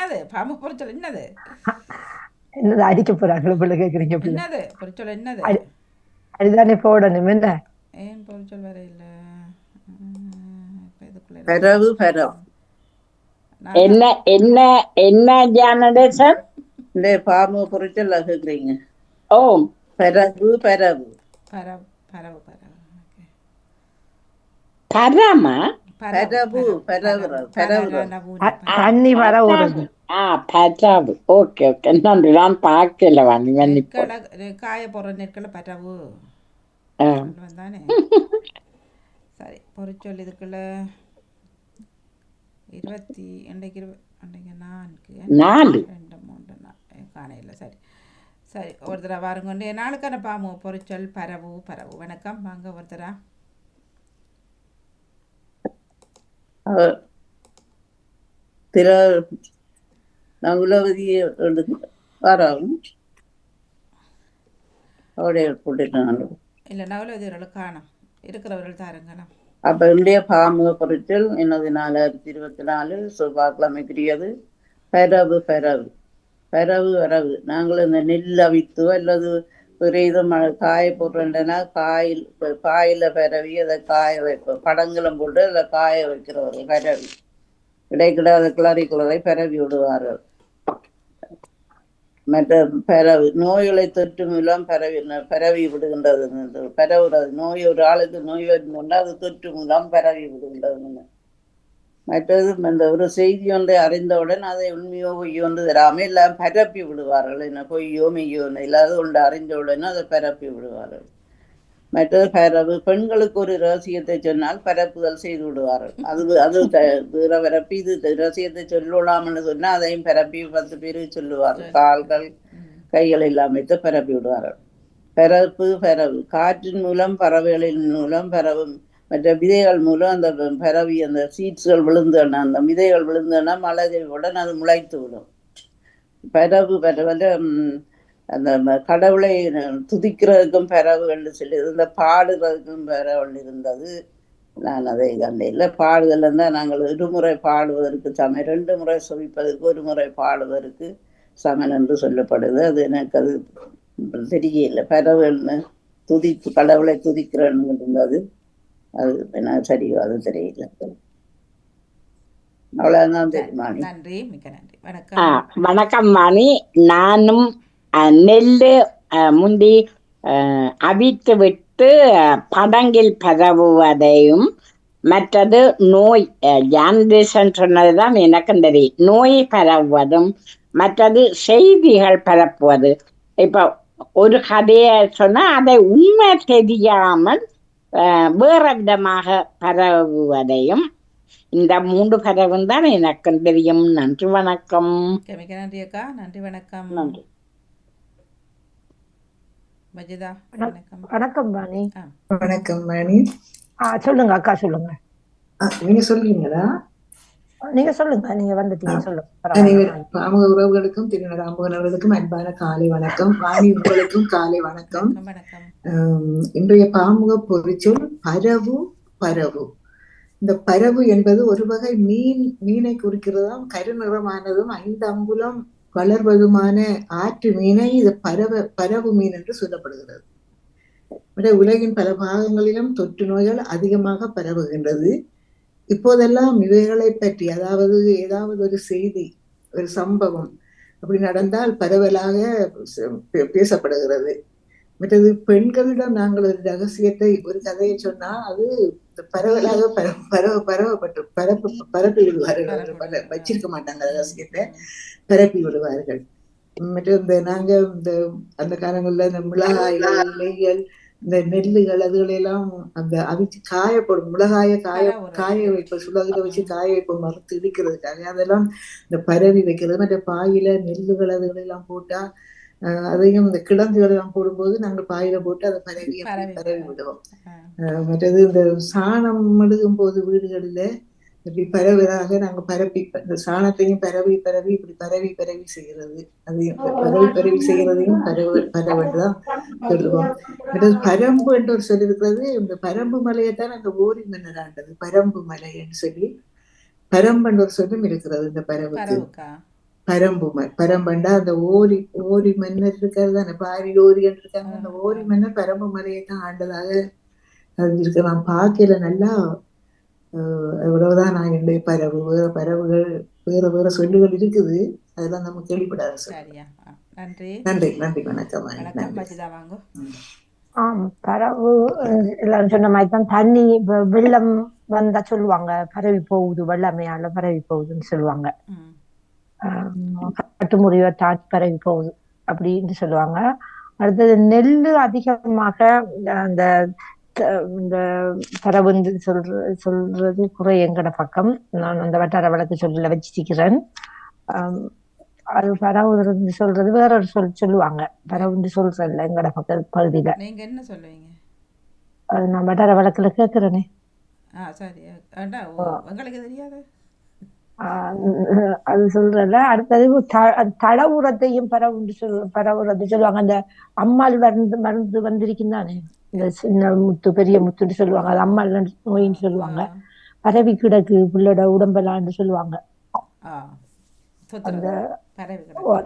என்னது? பாம்பு பொறிச்சல் என்னது? என்னது அடிக்க போறாங்களோ பிள்ளை கேக்குறீங்க என்னது? பொறிச்சல் என்னது? அதுதானே போடணும் என்ன? ஏன் பொறிச்சல் வர இல்ல? ம், இப்ப இதுக்குள்ள இருக்கு. பரவு பரவு நான் என்ன என்ன என்ன ஜானடேசன் இந்த பாம்பு பொறிச்சல் கேக்குறீங்க. ஓ. பரவு பரவு பரவு பரவு பரவு Okay. பரவு பரவுறது பரவுறது. தண்ணி வர ஓடுது ஆ பரவு ஓகே ஓகே. நன்றி. நான் பார்க்கல வந்து மன்னிப்பு காய போடுற நெற்களை பரவு. ஆ. சொல்லுவேன் தானே சரி பொறிச்சொல் இதுக்குள்ள. இருபத்தி இன்றைக்கு இருப இன்றைக்கு நான்கு நாலு. ரெண்டு மூன்று நாலு காணையில். சரி. சரி ஒரு தடவை வாருங்க. நாளுக்கான பாமு. பொறிச்சொல் பரவு பரவு. வணக்கம். வாங்க ஒரு தடவை அவர் திரு நகுலவதியை வரோம் அவருடைய போட்டுட்டாங்க இல்லை நவலவதியவர்கள் காணும் இருக்கிறவர்கள் தாருங்களாம் அப்ப இன்றைய பாமுக பொருட்கள் எனது நாலாயிரத்தி இருபத்தி நாலு செவ்வாய்க்கிழமைக்குரியது பரவு பரவு பரவு வரவு நாங்கள் இந்த நெல் அவித்து அல்லது ஒரு இது காய போடுறோம்னா காயில் காயில பரவி அதை காய வைப்போம் படங்களும் போட்டு அதில் காய வைக்கிறவர்கள் பரவி. இடைக்கிட அதை கிளறி கிளறி பரவி விடுவார்கள். மற்ற பரவு நோய்களை தொற்று மூலம் பரவி பரவி விடுகின்றது. பரவுறது நோய் ஒரு ஆளுக்கு நோய் வருமுன்னா அது தொற்று மூலம் பரவி விடுகின்றது. மற்றது இந்த ஒரு செய்தி ஒன்றை அறிந்தவுடன் அதை உண்மையோ பொய்யோ என்று தராமல் எல்லாம் பரப்பி விடுவார்கள். என்ன பொய்யோ மெய்யோ இல்லாத ஒன்று அறிந்தவுடனே அதை பரப்பி விடுவார்கள். மற்றது பரவு பெண்களுக்கு ஒரு ரகசியத்தை சொன்னால் பரப்புதல் செய்து விடுவார்கள். அது அது பரப்பி இது ரகசியத்தை சொல்லலாம்னு சொன்னா அதையும் பரப்பி பத்து பேருக்கு சொல்லுவார்கள். கால்கள் கைகள் எல்லாம் வைத்து பரப்பி விடுவார்கள். பரப்பு பரவு. காற்றின் மூலம் பறவைகளின் மூலம் பரவும். மற்ற விதைகள் மூலம் அந்த பரவி அந்த சீட்ஸ்கள் விழுந்தன அந்த விதைகள் விழுந்தன மழை உடனே அது முளைத்து விடும். பரவு பரவல அந்த கடவுளை துதிக்கிறதுக்கும் பரவுகள் சொல்லி இந்த பாடுறதுக்கும் பரவல் இருந்தது. நான் அதை கண்டையில் பாடுதல் தான் நாங்கள் இருமுறை பாடுவதற்கு சமம் ரெண்டு முறை சுவிப்பதற்கு ஒரு முறை பாடுவதற்கு சமன் என்று சொல்லப்படுது. அது எனக்கு அது தெரியல பரவல்னு துதிப்பு கடவுளை துதிக்கிறேன்னு இருந்தது அது என்ன சரியோ அது தெரியல. அவ்வளவுதான் தெரியுமா நன்றி நன்றி. வணக்கம். வணக்கம் மணி நானும் நெல்லு முந்தி அவித்து விட்டு படங்கில் பரவுவதையும் மற்றது நோய் ஜான்டேசன் சொன்னதுதான் எனக்கும் தெரியும். நோய் பரவுவதும் மற்றது செய்திகள் பரப்புவது. இப்ப ஒரு கதையை சொன்னா அதை உண்மை தெரியாமல் வேற விதமாக பரவுவதையும் இந்த மூன்று பரவும் தான் எனக்கும் தெரியும். நன்றி வணக்கம். மிக்க நன்றி அக்கா. நன்றி வணக்கம். நன்றி. மஜிதா வணக்கம். வணக்கம் ஆ. வணக்கம் மணி ஆ சொல்லுங்க அக்கா சொல்லுங்க. நீங்க சொல்றீங்களா? நீங்க சொல்லுங்க நீங்க வந்துட்டீங்க சொல்லுங்க. பாமுக உறவுகளுக்கும் திருநடாம்புகனவர்களுக்கும் அன்பான காலை வணக்கம். வாணி உங்களுக்கும் காலை வணக்கம். இன்றைய பாமுக பொறிச்சொல் பரவு பரவு. இந்த பரவு என்பது ஒரு வகை மீன் மீனை குறிக்கிறதாம் கருநிறமானதும் ஐந்து அங்குலம் வளர்வதுமான ஆற்று மீனை இது பரவ பரவு மீன் என்று சொல்லப்படுகிறது. உலகின் பல பாகங்களிலும் தொற்று நோய்கள் அதிகமாக பரவுகின்றது. இப்போதெல்லாம் இவைகளை பற்றி அதாவது ஏதாவது ஒரு செய்தி ஒரு சம்பவம் அப்படி நடந்தால் பரவலாக பேசப்படுகிறது. மற்றது பெண்களிடம் நாங்கள் ஒரு ரகசியத்தை ஒரு கதையை சொன்னா அது பரவலாக பர பரவ பரவப்பட்டு பரப்பு பரப்பி விடுவார்கள். வச்சிருக்க மாட்டாங்க ரகசியத்தை. பரப்பி விடுவார்கள். மற்ற இந்த நாங்க இந்த அந்த காலங்கள்ல இந்த மிளகாய்கள் இலைகள் இந்த நெல்லுகள் அதுகளெல்லாம் அந்த அவிச்சு காயப்படும் மிளகாய காய. காய வைப்ப சுலகில வச்சு காய வைப்ப மறுத்து இடிக்கிறதுக்காக. அதெல்லாம் இந்த பரவி வைக்கிறது. மற்ற பாயில நெல்லுகள் அதுகளெல்லாம் போட்டா அதையும் இந்த கிழங்குகள் எல்லாம் போடும்போது நாங்கள் பாயில போட்டு அதை பரவி பரவி விடுவோம். மற்றது இந்த சாணம் மெழுகும் போது வீடுகளில் இப்படி பரவலாக நாங்க பரப்பி இந்த சாணத்தையும் பரவி பரவி இப்படி பரவி பரவி செய்கிறது அதையும் பரவி பரவி செய்கிறதையும் பரவ பரவதான் சொல்லுவோம். பரம்பு என்று ஒரு சொல்லி இருக்கிறது. இந்த பரம்பு மலையைத்தான் நாங்க ஓரி மன்னராண்டது. பரம்பு மலை என்று சொல்லி பரம்பு என்ற ஒரு சொல்லும் இருக்கிறது இந்த பரவுக்கு பரம்பு பரம்பண்டா அந்த ஓரி ஓரி மன்னர் இருக்காரு தானே. பாரி ஓரி இருக்காங்க. அந்த ஓரி மன்னர் பரம்பு மலையை தான் ஆண்டதாக அறிஞ்சிருக்கு நான் பார்க்கல நல்லா எவ்வளவுதான் நான் என்னுடைய பரவு வேற பரவுகள் வேற வேற சொல்லுகள் இருக்குது. அதெல்லாம் நம்ம கேள்விப்படாத சரியா. நன்றி. நன்றி நன்றி. வணக்கம் வணக்கம். ஆம் பரவு எல்லாரும் சொன்ன மாதிரி தான் தண்ணி வெள்ளம் வந்தா சொல்லுவாங்க. பரவி போகுது வெள்ளமையால பரவி போகுதுன்னு சொல்லுவாங்க. கட்டுமுறிவை தாண்டி பரவி போகுது அப்படின்னு சொல்லுவாங்க. அடுத்தது நெல் அதிகமாக அந்த இந்த பரவுந்து சொல்ற சொல்றது குறை எங்கட பக்கம். நான் அந்த வட்டார வழக்கு சொல்ல வச்சிருக்கிறேன் அது பரவுறது சொல்றது வேற ஒரு சொல் சொல்லுவாங்க. பரவுந்து சொல்றதில்ல எங்கட பக்க பகுதியில நீங்க என்ன சொல்லுவீங்க? அது நான் வட்டார வழக்குல கேட்கிறேனே அது சொல்றல அடுத்தது த- தட உரத்தையும் பரவுண்டு சொல் பரவுறது சொல்லுவாங்க. அந்த அம்மாள் மருந்து மருந்து வந்திருக்கும் தானே இந்த சின்ன முத்து பெரிய முத்துன்னு சொல்லுவாங்க. அது அம்மாள் நோயின்னு சொல்லுவாங்க. பரவி கிடக்கு புள்ளோட உடம்பெல்லாம்னு சொல்லுவாங்க.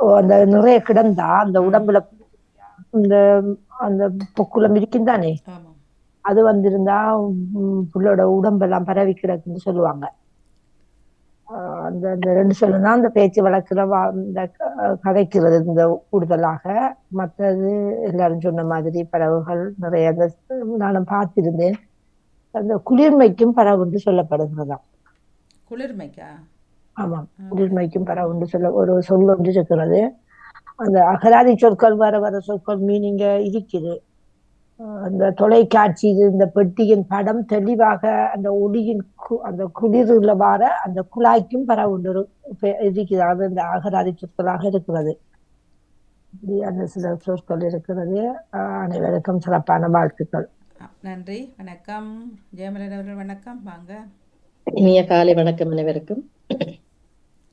ஓ, அந்த நிறைய கிடந்தா அந்த உடம்புல இந்த அந்த பொக்குளம் இருக்கும் தானே அது வந்திருந்தா புள்ளோட உடம்பெல்லாம் பரவி கிடக்குன்னு சொல்லுவாங்க. அந்த அந்த ரெண்டு சொல்லுனா அந்த பேச்சு வழக்குல இந்த க- கதைக்கிறது இந்த கூடுதலாக. மற்றது எல்லாரும் சொன்ன மாதிரி பறவைகள் நிறைய அந்த நானும் பார்த்திருந்தேன். அந்த குளிர்மைக்கும் பறவுண்டு சொல்லப்படுகிறதாம். குளிர்மைக்கா? ஆமாம் குளிர்மைக்கும் பறவுண்டு சொல்ல ஒரு சொல் ஒன்று இருக்கிறது அந்த அகராதி சொற்கள் வர வர சொற்கள் மீனிங்க இருக்குது அந்த தொலைக்காட்சி இந்த பெட்டியின் படம் தெளிவாக அந்த ஒளியின் கு- அந்த குளிர்ல வர அந்த குழாய்க்கும் பரவுண்டு ஒரு பெ- இருக்குது அது இந்த அகராதி சொற்களாக இருக்கிறது. இப்படி அந்த சில சொற்கள் இருக்கிறது. அனைவருக்கும் சிறப்பான வாழ்த்துக்கள். நன்றி. வணக்கம். ஜெயமலன் அவர்கள் வணக்கம். வாங்க. இனிய காலை வணக்கம் அனைவருக்கும்.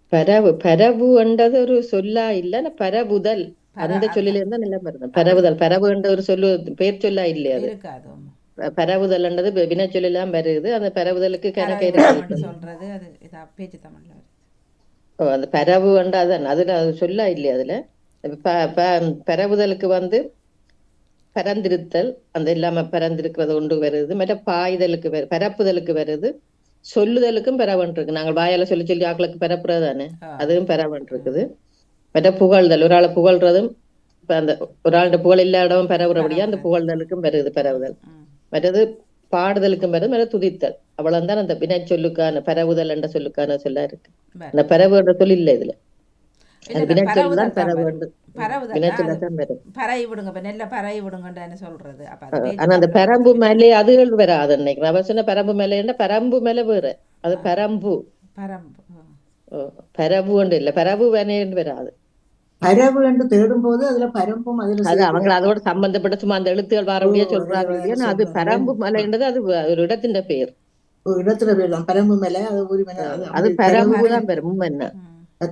பரவு பரவு என்றது ஒரு சொல்லா இல்ல பரவுதல். அந்த சொல்லில இருந்தா நல்லா வருது பரவுதல் பரவு என்ற ஒரு சொல்லு பேர் சொல்லா இல்லையா அது? பரவுதல்ன்றது வி- வினைச்சொல்லாம் வருது. அந்த பரவுதலுக்கு கணக்கு சொல்றது அது பேச்சு தமிழ்ல ஓ, அந்த பரவு அதான். அதுல அது சொல்லா இல்லையா அதுல? பரவுதலுக்கு வந்து பரந்திருத்தல் அந்த இல்லாம பரந்திருக்கிறது ஒன்று வருது. மற்ற பாய்தலுக்கு பரப்புதலுக்கு வருது. சொல்லுதலுக்கும் பரவன் இருக்கு நாங்கள் வாயால சொல்லி சொல்லி ஆக்களுக்கு பரப்புறது தானே. அதுவும் பரவன் இருக்குது மற்ற புகழ்தல் ஒரு ஆளை புகழ்றதும் இப்ப அந்த ஒரு ஆளுடைய புகழ் இல்லாத இடம் பரவுறபடியா அந்த புகழ்தலுக்கும் வருது பரவுதல். மற்றது பாடுதலுக்கும் வருது மற்ற துதித்தல். அவ்வளவுதான் அந்த வினை சொல்லுக்கான பரவுதல் என்ற சொல்லுக்கான சொல்ல இருக்கு. அந்த பரவு என்ற சொல் இல்ல இதுல. பரம்பு. மேலே அதுகள் வராது நான் சொன்ன பரம்பு மேலேன்னா பரம்பு மேல வேற. அது பரம்பு பரம்பு ஆ. ஓ, பரவு ஒன்று இல்ல. பரவு வேணேன்னு வராது. பரவு என்று தேடும் போது அதுல பரம்பும் அதுல அது அவங்க அதோட சம்பந்தப்பட்ட சும்மா அந்த எழுத்துகள் வரபடியே சொல்றாங்க அது இல்லையா? அது. பரம்பு மலைன்றது அது ஒரு இடத்தின் பெயர் ஒரு இடத்துல போயிடலாம் பரம்பு மேல அது ஒரு மன அது பரம்பு தான் வரும் என்ன.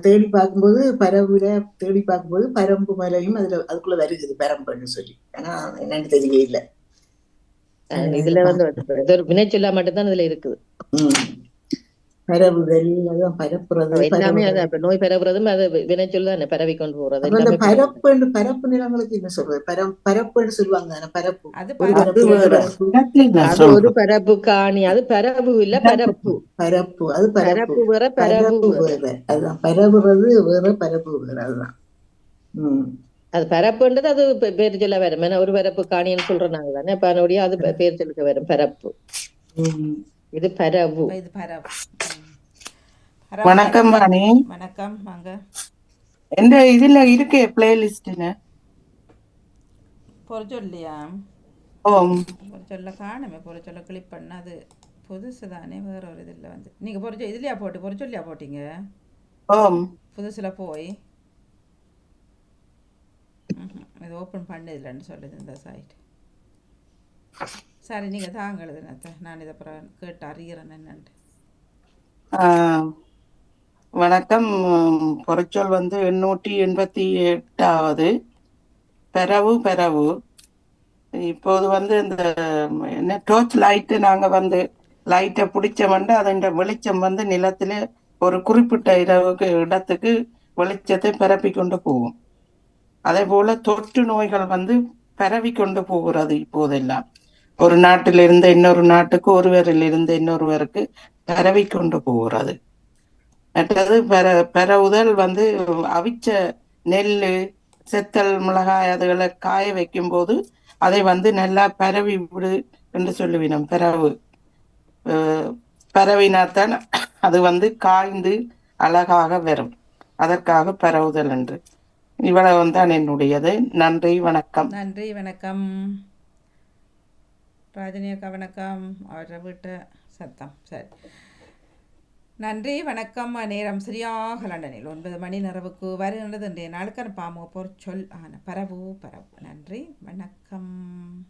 தேடி பார்க்கும்போது பரவுல தேடி பார்க்கும்போது பரம்பு மலையும் அதுல அதுக்குள்ள வருகுது பரம்புன்னு சொல்லி. ஆனா என்னன்னு தெரியல அஹ் இதுல வந்து இது ஒரு வினைச்சொல்லா மட்டும்தான் இதுல இருக்குது. பரவுதல் அதான் பரப்புறது எல்லாமே அது நோய் பரவுறதும் அது வினைச்சொல் தானே பரவி கொண்டு போறது அந்த. பரப்பு பரப்பு நிலங்களுக்கு என்ன சொல்றது பரம் பரப்புன்னு சொல்லுவாங்க தானே பரப்பு அது ஒரு பரப்பு. காணி அது பரவு இல்ல பரப்பு பரப்பு அது பரப்பு வேற பரப்பு வேற. அதுதான் பரவுறது வேற பரப்பு வேற அதுதான் ம் அது பரப்புன்றது அது பேர் சொல்ல வரும் ஏன்னா ஒரு பரப்பு காணின்னு சொல்றோம் நாங்க தானே அப்ப அதனுடைய அது பேர் சொல்லுக்க வரும் பரப்பு. இது பரவு இப்ப இது. பரவு. வணக்கம் வாணி. வணக்கம் வாங்க. எந்த இதுல இருக்கு பிளேலிஸ்ட்னு பொறிச்சொல்லியா ஓம் பொறிச்சொல்ல காணுமே பொறிச்சொல்ல கிளிக் பண்ண அது புதுசு தானே வேற ஒரு இதில் வந்து. நீங்கள் பொறிச்ச இதுலையா போட்டு பொறிச்சொல்லியா போட்டீங்க? ஓம் புதுசில் போய். இது ஓப்பன் பண்ணதில்லைன்னு சொல்லுது இந்த சைட் சரி நீங்கள் தாங்க எழுதுனத்த நான் இதை அப்புறம் கேட்டு அறிகிறேன் என்னன்ட்டு. வணக்கம். பொறச்சொல் வந்து எண்ணூற்றி எண்பத்தி எட்டாவது. பெறவு பெறவு. இப்போது வந்து இந்த என்ன டோர்ச் லைட்டு நாங்கள் வந்து லைட்டை பிடிச்சோம்னா அதன் வெளிச்சம் வந்து நிலத்தில் ஒரு குறிப்பிட்ட இரவுக்கு இடத்துக்கு வெளிச்சத்தை பரப்பி கொண்டு போகும். அதே போல தொற்று நோய்கள் வந்து பரவி கொண்டு போகிறது இப்போதெல்லாம். ஒரு நாட்டிலிருந்து இன்னொரு நாட்டுக்கு ஒருவரிலிருந்து இன்னொருவருக்கு பரவி கொண்டு போகிறது. மற்றது பெற உதல் வந்து அவிச்ச நெல் செத்தல் மிளகாய் அதுகளை காய வைக்கும் போது அதை வந்து நல்லா பரவி விடு என்று சொல்லுவினோம். பிறவு பரவினால்தான் பரவினாத்தான் அது வந்து காய்ந்து அழகாக வரும். அதற்காக பரவுதல் என்று. இவ்வளவு தான் என்னுடையது. நன்றி வணக்கம். நன்றி வணக்கம். ராஜினி அக்கா வணக்கம். அவரை விட்ட சத்தம். சரி. நன்றி வணக்கம். நேரம் சரியாக லண்டனில் ஒன்பது மணி நிறவுக்கு வருகின்றது. இன்றைய நாளுக்கான பாமு பொற்சொல் ஆன பரவு பரவு. நன்றி வணக்கம்.